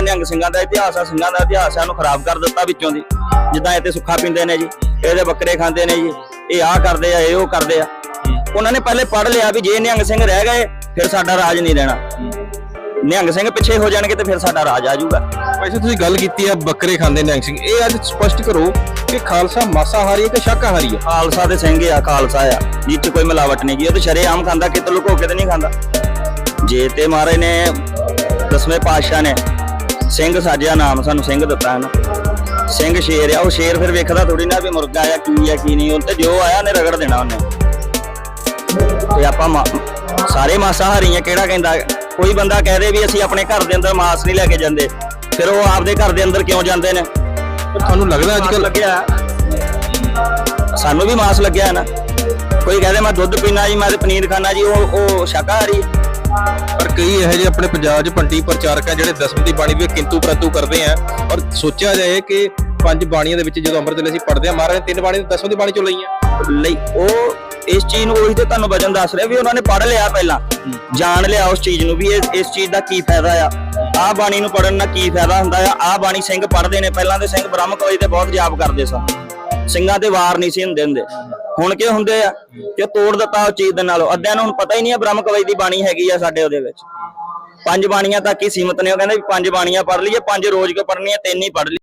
ਜਿਹੜਾ ਨਿਹੰਗ ਸਿੰਘਾਂ ਦਾ ਇਤਿਹਾਸ ਆ ਸਿੰਘਾਂ ਦਾ ਇਤਿਹਾਸ ਆ ਉਹਨੂੰ ਖਰਾਬ ਕਰ ਦਿੱਤਾ ਵਿੱਚੋਂ ਦੀ। ਜਿੱਦਾਂ ਇਹ ਤੇ ਸੁੱਖਾ ਪੀਂਦੇ ਨੇ ਜੀ ਇਹਦੇ ਬੱਕਰੇ ਖਾਂਦੇ ਨੇ ਜੀ ਇਹ ਆਹ ਕਰਦੇ ਆ ਇਹ ਉਹ ਕਰਦੇ ਆ। ਉਹਨਾਂ ਨੇ ਪਹਿਲੇ ਪੜ੍ਹ ਲਿਆ ਵੀ ਜੇ ਨਿਹੰਗ ਸਿੰਘ ਰਹਿ ਗਏ ਫਿਰ ਸਾਡਾ ਰਾਜ ਨਹੀਂ ਰਹਿਣਾ। ਨਿਹੰਗ ਸਿੰਘ ਪਿੱਛੇ ਹੋ ਜਾਣਗੇ ਤੇ ਫਿਰ ਸਾਡਾ ਰਾਜ ਆ ਜਾਊਗਾ। ਵੈਸੇ ਤੁਸੀਂ ਗੱਲ ਕੀਤੀ ਆ ਬੱਕਰੇ ਖਾਂਦੇ ਨਿਹੰਗ ਸਿੰਘ। ਇਹ ਅੱਜ ਸਪਸ਼ਟ ਕਰੋ ਕਿ ਖਾਲਸਾ ਮਾਸਾਹਾਰੀ ਹੈ ਕਿ ਸ਼ਾਕਾਹਾਰੀ ਹੈ? ਖਾਲਸਾ ਦੇ ਸਿੰਘ ਆ ਖਾਲਸਾ ਆ। ਜਿਹ 'ਚ ਕੋਈ ਮਿਲਾਵਟ ਨਹੀਂ ਗੀ ਉਹ ਤੇ ਸ਼ਰੇਆਮ ਖਾਂਦਾ ਕਿਤੇ ਲੁਕੋ ਕੇ ਤੇ ਨਹੀਂ ਖਾਂਦਾ। ਜੇ ਤੇ ਮਹਾਰਾਜ ਨੇ ਦਸਵੇਂ ਪਾਤਸ਼ਾਹ ਨੇ ਸਿੰਘ ਸਾਜਿਆ ਨਾਮ ਸਾਨੂੰ ਸਿੰਘ ਦਿੱਤਾ ਹੈ ਨਾ ਸਿੰਘ ਸ਼ੇਰ ਆ ਉਹ ਸ਼ੇਰ ਫਿਰ ਵੇਖਦਾ ਥੋੜੀ ਨਾ ਵੀ ਮੁਰਗਾ ਆ ਕੀ ਆ ਕੀ ਨਹੀਂ ਉਹ ਤੇ ਜੋ ਆਇਆ ਨੇ ਰਗੜ ਦੇਣਾ ਉਹਨੇ। ਤੇ ਆਪਾਂ ਸਾਰੇ ਮਾਸਾਹਾਰੀ ਆ ਕਿਹੜਾ ਕਹਿੰਦਾ ਕੋਈ ਬੰਦਾ ਕਹਦੇ ਵੀ ਅਸੀਂ ਆਪਣੇ ਘਰ ਦੇ ਅੰਦਰ ਮਾਸ ਨਹੀਂ ਲੈ ਕੇ ਜਾਂਦੇ। ਫਿਰ ਉਹ ਆਪਦੇ ਘਰ ਦੇ ਅੰਦਰ ਕਿਉਂ ਜਾਂਦੇ ਨੇ? ਤੁਹਾਨੂੰ ਲੱਗਦਾ ਅੱਜ ਮਾਸ ਕੱਲ ਲੱਗਿਆ। ਸਾਨੂੰ ਵੀ ਮਾਸ ਲੱਗਿਆ ਨਾ। ਕੋਈ ਕਹਦੇ ਮੈਂ ਦੁੱਧ ਪੀਣਾ ਜੀ ਮੈਂ ਪਨੀਰ ਖਾਣਾ ਜੀ ਉਹ ਉਹ ਸ਼ਾਕਾਹਾਰੀ। ਪਰ ਕਈ ਇਹੋ ਜਿਹੇ ਆਪਣੇ ਪੰਜਾਬ 'ਚ ਪੰਡੀ ਪ੍ਰਚਾਰਕ ਆ ਜਿਹੜੇ ਦਸਵੀਂ ਦੀ ਬਾਣੀ ਵੀ ਕਿੰਤੂ ਪ੍ਰੰਤੂ ਕਰਦੇ ਆ। ਔਰ ਸੋਚਿਆ ਜਾਏ ਕਿ ਪੰਜ ਬਾਣੀਆਂ ਦੇ ਵਿੱਚ ਜਦੋਂ ਅੰਮ੍ਰਿਤ ਵੇਲੇ ਅਸੀਂ ਪੜ੍ਹਦੇ ਆ, ਮਹਾਰਾਜ ਨੇ ਤਿੰਨ ਬਾਣੀ ਦਸਵੀਂ ਦੀ ਬਾਣੀ ਚੋਂ ਲਈਆਂ। ਲਈ ਉਹ ਇਸ ਚੀਜ਼ ਨੂੰ ਉਹੀ ਤੇ ਤੁਹਾਨੂੰ ਵਜਨ ਦੱਸ ਰਿਹਾ ਵੀ ਉਹਨਾਂ ਨੇ ਪੜ੍ਹ ਲਿਆ ਪਹਿਲਾਂ। ਜਾਣ ਲਿਆ ਉਸ ਚੀਜ਼ ਨੂੰ ਵੀ ਇਸ ਚੀਜ਼ ਦਾ ਕੀ ਫਾਇਦਾ ਆ। ਆਹ ਬਾਣੀ ਨੂੰ ਪੜਨ ਨਾਲ ਕੀ ਫਾਇਦਾ ਹੁੰਦਾ ਆ? ਆਹ ਬਾਣੀ ਸਿੰਘ ਪੜ੍ਹਦੇ ਨੇ, ਪਹਿਲਾਂ ਦੇ ਸਿੰਘ ਬ੍ਰਹਮ ਕਵੀ ਤੇ ਬਹੁਤ ਜਾਪ ਕਰਦੇ ਸਨ। ਸਿੰਘਾਂ ਤੇ ਵਾਰ ਨਹੀਂ ਸੀ ਹੁੰਦੇ ਹੁੰਦੇ। ਹੁਣ ਕੀ ਹੁੰਦੇ ਆ? ਕਿ ਤੋੜ ਦਿੱਤਾ ਉਹ ਚੀਜ਼ ਦੇ ਨਾਲੋਂ? ਅੱਧਿਆਂ ਨੂੰ ਹੁਣ ਪਤਾ ਹੀ ਨਹੀਂ ਆ ਬ੍ਰਹਮ ਕਵੀ ਦੀ ਬਾਣੀ ਹੈਗੀ ਆ ਸਾਡੇ ਉਹਦੇ ਵਿੱਚ। ਪੰਜ ਬਾਣੀਆਂ ਤੱਕ ਹੀ ਸੀਮਤ ਨੇ, ਉਹ ਕਹਿੰਦੇ ਵੀ ਪੰਜ ਬਾਣੀਆਂ ਪੜ੍ਹ ਲਈਏ, ਪੰਜ ਰੋਜ਼ ਕਿਉਂ ਪੜ੍ਹਨੀਆਂ? ਤਿੰਨ ਹੀ ਪੜ੍ਹ ਲਈ